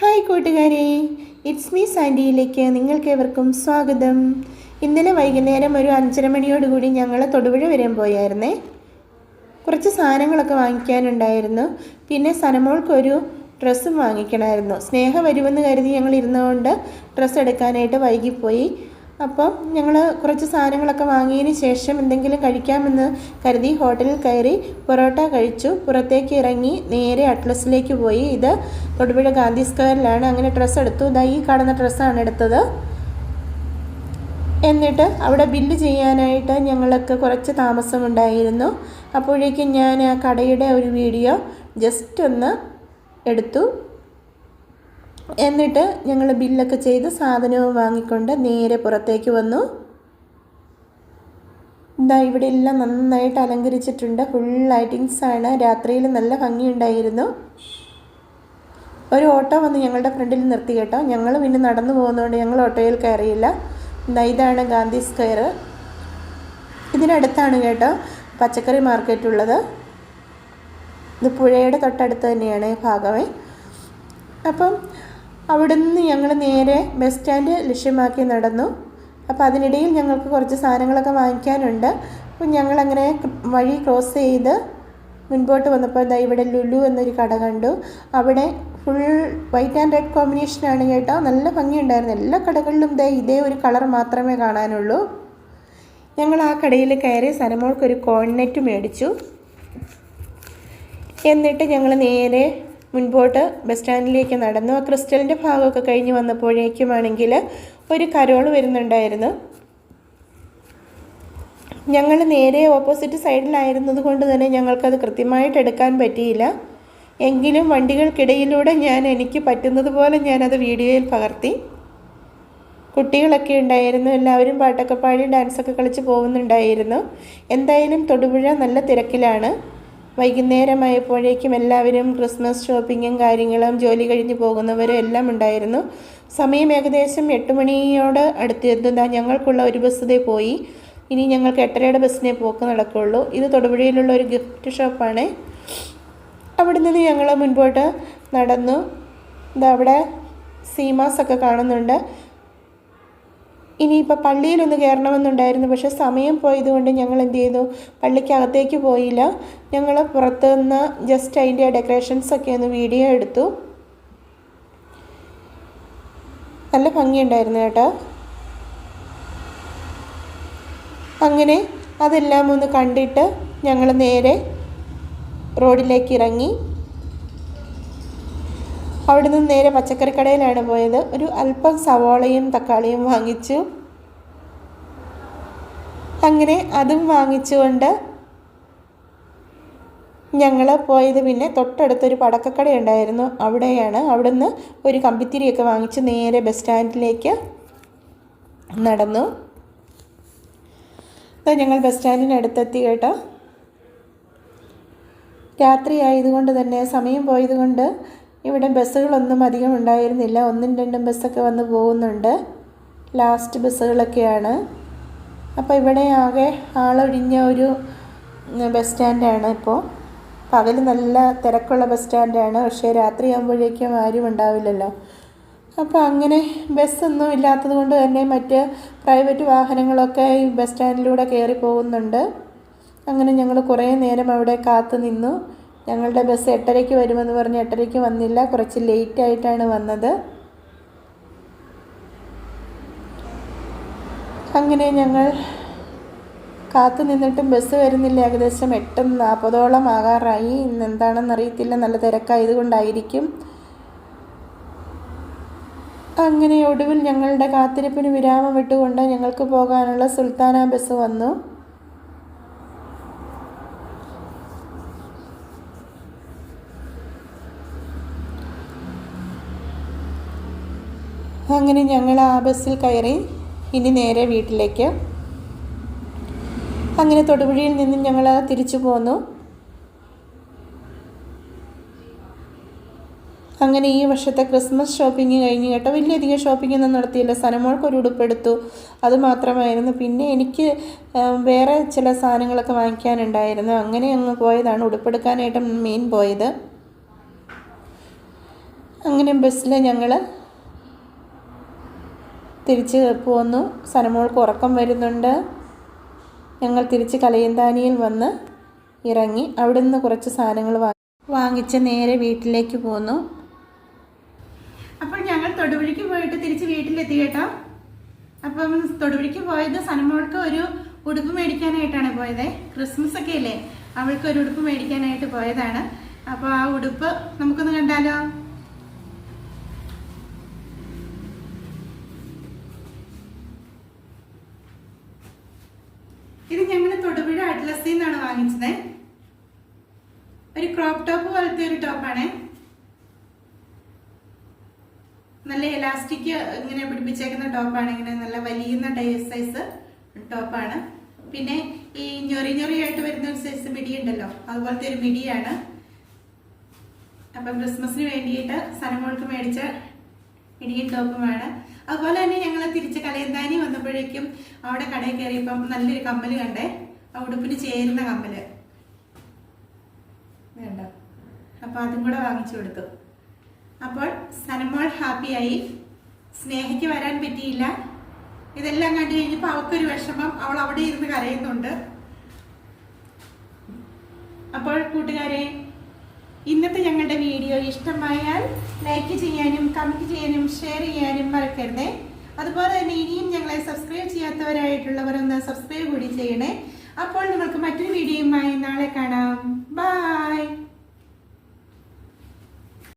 Hi കൂട്ടുകാരെ it's me സാൻഡിയിലേക്ക് നിങ്ങൾക്കേവർക്കും സ്വാഗതം. ഇന്നലെ വൈകുന്നേരം ഒരു അഞ്ചര മണിയോടുകൂടി ഞങ്ങൾ തൊടുപുഴ വരാൻ പോയായിരുന്നേ. കുറച്ച് സാധനങ്ങളൊക്കെ വാങ്ങിക്കാനുണ്ടായിരുന്നു. പിന്നെ സനമോൾക്കൊരു ഡ്രസ്സും വാങ്ങിക്കണമായിരുന്നു. സ്നേഹ വരുമെന്ന് കരുതി ഞങ്ങൾ ഇരുന്നുകൊണ്ട് ഡ്രസ്സ് എടുക്കാനായിട്ട് വൈകിപ്പോയി. അപ്പം ഞങ്ങൾ കുറച്ച് സാധനങ്ങളൊക്കെ വാങ്ങിയതിന് ശേഷം എന്തെങ്കിലും കഴിക്കാമെന്ന് കരുതി ഹോട്ടലിൽ കയറി പൊറോട്ട കഴിച്ചു. പുറത്തേക്ക് ഇറങ്ങി നേരെ അറ്റ്ലസിലേക്ക് പോയി. ഇത് തൊടുപുഴ ഗാന്ധി സ്ക്വയറിലാണ്. അങ്ങനെ ഡ്രസ്സ് എടുത്തു. ഇതാ ഈ കാണുന്ന ഡ്രസ്സാണ് എടുത്തത്. എന്നിട്ട് അവിടെ ബില്ല് ചെയ്യാനായിട്ട് ഞങ്ങൾക്ക് കുറച്ച് താമസമുണ്ടായിരുന്നു. അപ്പോഴേക്കും ഞാൻ ആ കടയുടെ ഒരു വീഡിയോ ജസ്റ്റ് ഒന്ന് എടുത്തു. എന്നിട്ട് ഞങ്ങൾ ബില്ലൊക്കെ ചെയ്ത് സാധനവും വാങ്ങിക്കൊണ്ട് നേരെ പുറത്തേക്ക് വന്നു. ഇതാ ഇവിടെ എല്ലാം നന്നായിട്ട് അലങ്കരിച്ചിട്ടുണ്ട്. ഫുൾ ലൈറ്റിങ്സ് ആണ്. രാത്രിയിൽ നല്ല ഭംഗിയുണ്ടായിരുന്നു. ഒരു ഓട്ടോ വന്ന് ഞങ്ങളുടെ ഫ്രണ്ടിൽ നിർത്തി കേട്ടോ. ഞങ്ങൾ പിന്നെ നടന്നു പോകുന്നതുകൊണ്ട് ഞങ്ങൾ ഓട്ടോയിൽ കയറിയില്ല. ഇതാ ഇതാണ് ഗാന്ധി സ്ക്വയർ. ഇതിനടുത്താണ് കേട്ടോ പച്ചക്കറി മാർക്കറ്റ് ഉള്ളത്. ഇത് പുഴയുടെ തൊട്ടടുത്ത് തന്നെയാണ് ഭാഗമേ. അപ്പം അവിടെ നിന്ന് ഞങ്ങൾ നേരെ ബസ് സ്റ്റാൻഡ് ലക്ഷ്യമാക്കി നടന്നു. അപ്പോൾ അതിനിടയിൽ ഞങ്ങൾക്ക് കുറച്ച് സാധനങ്ങളൊക്കെ വാങ്ങിക്കാനുണ്ട്. അപ്പം ഞങ്ങളങ്ങനെ വഴി ക്രോസ് ചെയ്ത് മുൻപോട്ട് വന്നപ്പോൾ ദാ ഇവിടെ ലുലു എന്നൊരു കട കണ്ടു. അവിടെ ഫുൾ വൈറ്റ് ആൻഡ് റെഡ് കോമ്പിനേഷനാണ് കേട്ടോ. നല്ല ഭംഗിയുണ്ടായിരുന്നു. എല്ലാ കടകളിലും ദേ ഇതേ ഒരു കളർ മാത്രമേ കാണാനുള്ളൂ. ഞങ്ങൾ ആ കടയിൽ കയറി സനമോൾക്കൊരു കോൺനെറ്റ് മേടിച്ചു. എന്നിട്ട് ഞങ്ങൾ നേരെ മുൻപോട്ട് ബസ് സ്റ്റാൻഡിലേക്ക് നടന്നു. ആ ക്രിസ്റ്റലിന്റെ ഭാഗമൊക്കെ കഴിഞ്ഞ് വന്നപ്പോഴേക്കുമാണെങ്കിൽ ഒരു കരോൾ വരുന്നുണ്ടായിരുന്നു. ഞങ്ങൾ നേരെ ഓപ്പോസിറ്റ് സൈഡിലായിരുന്നത് കൊണ്ട് തന്നെ ഞങ്ങൾക്കത് കൃത്യമായിട്ട് എടുക്കാൻ പറ്റിയില്ല. എങ്കിലും വണ്ടികൾക്കിടയിലൂടെ ഞാൻ എനിക്ക് പറ്റുന്നത് പോലെ ഞാനത് വീഡിയോയിൽ പകർത്തി. കുട്ടികളൊക്കെ ഉണ്ടായിരുന്നു. എല്ലാവരും പാട്ടൊക്കെ പാടി ഡാൻസൊക്കെ കളിച്ച് പോകുന്നുണ്ടായിരുന്നു. എന്തായാലും തൊടുപുഴ നല്ല തിരക്കിലാണ്. വൈകുന്നേരമായപ്പോഴേക്കും എല്ലാവരും ക്രിസ്മസ് ഷോപ്പിങ്ങും കാര്യങ്ങളും ജോലി കഴിഞ്ഞ് പോകുന്നവരും എല്ലാം ഉണ്ടായിരുന്നു. സമയം ഏകദേശം എട്ട് മണിയോട് അടുത്തെത്തുന്ന ഞങ്ങൾക്കുള്ള ഒരു ബസ് ഇതേ പോയി. ഇനി ഞങ്ങൾക്ക് എട്ടരയുടെ ബസ്സിനെ പോക്ക് നടക്കുകയുള്ളൂ ഇത് തൊടുപുഴയിലുള്ള ഒരു ഗിഫ്റ്റ് ഷോപ്പാണ് അവിടെ നിന്ന് ഞങ്ങൾ മുൻപോട്ട് നടന്നു. ഇതവിടെ അവിടെ സീമാസ് ഒക്കെ കാണുന്നുണ്ട്. ഇനിയിപ്പോൾ പള്ളിയിലൊന്ന് കയറണമെന്നുണ്ടായിരുന്നു. പക്ഷേ സമയം പോയതുകൊണ്ട് ഞങ്ങൾ എന്ത് ചെയ്തു? പള്ളിക്കകത്തേക്ക് പോയില്ല. ഞങ്ങൾ പുറത്തുനിന്ന് ജസ്റ്റ് അതിന്റെ ഡെക്കറേഷൻസൊക്കെ ഒന്ന് വീഡിയോ എടുത്തു. നല്ല ഭംഗിയുണ്ടായിരുന്നു കേട്ടോ. അങ്ങനെ അതെല്ലാം ഒന്ന് കണ്ടിട്ട് ഞങ്ങൾ നേരെ റോഡിലേക്ക് ഇറങ്ങി. അവിടെ നിന്ന് നേരെ പച്ചക്കറി കടയിലാണ് പോയത്. ഒരു അല്പം സവോളയും തക്കാളിയും വാങ്ങിച്ചു. അങ്ങനെ അതും വാങ്ങിച്ചുകൊണ്ട് ഞങ്ങൾ പോയത് പിന്നെ തൊട്ടടുത്തൊരു പടക്കക്കട ഉണ്ടായിരുന്നു അവിടെയാണ് അവിടുന്ന് ഒരു കമ്പിത്തിരിയൊക്കെ വാങ്ങിച്ച് നേരെ ബസ് സ്റ്റാൻഡിലേക്ക് നടന്നു. ഞങ്ങൾ ബസ് സ്റ്റാൻഡിനടുത്തെത്തി കേട്ടോ. രാത്രി ആയതുകൊണ്ട് തന്നെ സമയം പോയതുകൊണ്ട് ഇവിടെ ബസ്സുകളൊന്നും അധികം ഉണ്ടായിരുന്നില്ല. ഒന്നും രണ്ടും ബസ്സൊക്കെ വന്ന് പോകുന്നുണ്ട്. ലാസ്റ്റ് ബസ്സുകളൊക്കെയാണ്. അപ്പോൾ ഇവിടെ ആകെ ആളൊഴിഞ്ഞ ഒരു ബസ് സ്റ്റാൻഡാണ് ഇപ്പോൾ പകൽ നല്ല തിരക്കുള്ള ബസ് സ്റ്റാൻഡാണ്. പക്ഷേ രാത്രി ആകുമ്പോഴേക്കും ആരും ഉണ്ടാവില്ലല്ലോ. അപ്പോൾ അങ്ങനെ ബസ്സൊന്നും ഇല്ലാത്തത് കൊണ്ട് തന്നെ മറ്റ് പ്രൈവറ്റ് വാഹനങ്ങളൊക്കെ ഈ ബസ് സ്റ്റാൻഡിലൂടെ കയറി പോകുന്നുണ്ട്. അങ്ങനെ ഞങ്ങൾ കുറേ നേരം അവിടെ കാത്തു നിന്നു. ഞങ്ങളുടെ ബസ് എട്ടരയ്ക്ക് വരുമെന്ന് പറഞ്ഞ് എട്ടരയ്ക്ക് വന്നില്ല. കുറച്ച് ലേറ്റ് ആയിട്ടാണ് വന്നത്. അങ്ങനെ ഞങ്ങൾ കാത്തു നിന്നിട്ടും ബസ് വരുന്നില്ല. ഏകദേശം എട്ട് നാൽപ്പതോളം ആകാറായി. ഇന്ന് എന്താണെന്ന് അറിയത്തില്ല. നല്ല തിരക്കായതുകൊണ്ടായിരിക്കും. അങ്ങനെ ഒടുവിൽ ഞങ്ങളുടെ കാത്തിരിപ്പിന് വിരാമം വിട്ടുകൊണ്ട് ഞങ്ങൾക്ക് പോകാനുള്ള സുൽത്താന ബസ് വന്നു. അങ്ങനെ ഞങ്ങൾ ആ ബസ്സിൽ കയറി ഇനി നേരെ വീട്ടിലേക്ക്. അങ്ങനെ തൊടുപുഴയിൽ നിന്നും ഞങ്ങൾ തിരിച്ചു പോന്നു. അങ്ങനെ ഈ വർഷത്തെ ക്രിസ്മസ് ഷോപ്പിംഗ് കഴിഞ്ഞ് കേട്ടോ. വലിയധികം ഷോപ്പിംഗ് ഒന്നും നടത്തിയില്ല. സനമോൾക്ക് ഒരു ഉടുപ്പെടുത്തു അത് മാത്രമായിരുന്നു. പിന്നെ എനിക്ക് വേറെ ചില സാധനങ്ങളൊക്കെ വാങ്ങിക്കാനുണ്ടായിരുന്നു. അങ്ങനെ അങ്ങ് പോയതാണ്. ഉടുപ്പെടുക്കാനായിട്ട് മെയിൻ പോയത്. അങ്ങനെ ബസ്സിൽ ഞങ്ങൾ തിരിച്ച് പോന്നു. സനമോൾക്ക് ഉറക്കം വരുന്നുണ്ട്. ഞങ്ങൾ തിരിച്ച് കലയന്താനിയിൽ വന്ന് ഇറങ്ങി അവിടെ നിന്ന് കുറച്ച് സാധനങ്ങൾ വാങ്ങി വാങ്ങിച്ച് നേരെ വീട്ടിലേക്ക് പോന്നു. അപ്പോൾ ഞങ്ങൾ തൊടുപുഴയ്ക്ക് പോയിട്ട് തിരിച്ച് വീട്ടിലെത്തി കേട്ടോ. അപ്പം തൊടുപുഴയ്ക്ക് പോയത് സനമോൾക്ക് ഒരു ഉടുപ്പ് മേടിക്കാനായിട്ടാണ് പോയത്. ക്രിസ്മസ് ഒക്കെ അല്ലേ? അവൾക്ക് ഒരു ഉടുപ്പ് മേടിക്കാനായിട്ട് പോയതാണ്. അപ്പോൾ ആ ഉടുപ്പ് നമുക്കൊന്ന് കണ്ടാലോ? അറ്റ്ലസിൽ നിന്നാണ് വാങ്ങിച്ചത്. ഒരു ക്രോപ്പ് ടോപ്പ് പോലത്തെ ഒരു ടോപ്പാണ് നല്ല എലാസ്റ്റിക് ഇങ്ങനെ പിടിപ്പിച്ചേക്കുന്ന ടോപ്പാണ് ഇങ്ങനെ നല്ല വലിയ ടൈ സൈസ് ടോപ്പാണ് പിന്നെ ഈ ഞൊറി ഞൊറിയായിട്ട് വരുന്ന ഒരു സൈസ് മിടി ഉണ്ടല്ലോ. അതുപോലത്തെ ഒരു മിടിയാണ്. അപ്പം ക്രിസ്മസിന് വേണ്ടിയിട്ട് സനമോൾക്ക് മേടിച്ച മിടിയും ടോപ്പുമാണ് അതുപോലെ തന്നെ ഞങ്ങൾ തിരിച്ച് കലയന്താനി വന്നപ്പോഴേക്കും അവിടെ കടയിൽ കയറിയപ്പം നല്ലൊരു കമ്മൽ കണ്ടേ. ആ ഉടുപ്പിന് ചേരുന്ന കമ്മൽ. വേണ്ട. അപ്പൊ അതും കൂടെ വാങ്ങിച്ചു കൊടുത്തു. അപ്പോൾ സനമോൾ ഹാപ്പിയായി സ്നേഹയ്ക്ക് വരാൻ പറ്റിയില്ല. ഇതെല്ലാം കണ്ടു കഴിഞ്ഞപ്പോൾ അവൾക്കൊരു വിഷമം. അവൾ അവിടെ ഇരുന്ന് കരയുന്നുണ്ട്. അപ്പോൾ കൂട്ടുകാരെ ഇന്നത്തെ ഞങ്ങളുടെ വീഡിയോ ഇഷ്ടമായാൽ ലൈക്ക് ചെയ്യാനും കമന്റ് ചെയ്യാനും ഷെയർ ചെയ്യാനും മറക്കരുതേ. അതുപോലെ തന്നെ ഇനിയും ഞങ്ങളെ സബ്സ്ക്രൈബ് ചെയ്യാത്തവരായിട്ടുള്ളവരൊന്ന് സബ്സ്ക്രൈബ് കൂടി ചെയ്യണേ. അപ്പോൾ നിങ്ങൾക്ക് മറ്റൊരു വീഡിയോയുമായി നാളെ കാണാം. ബൈ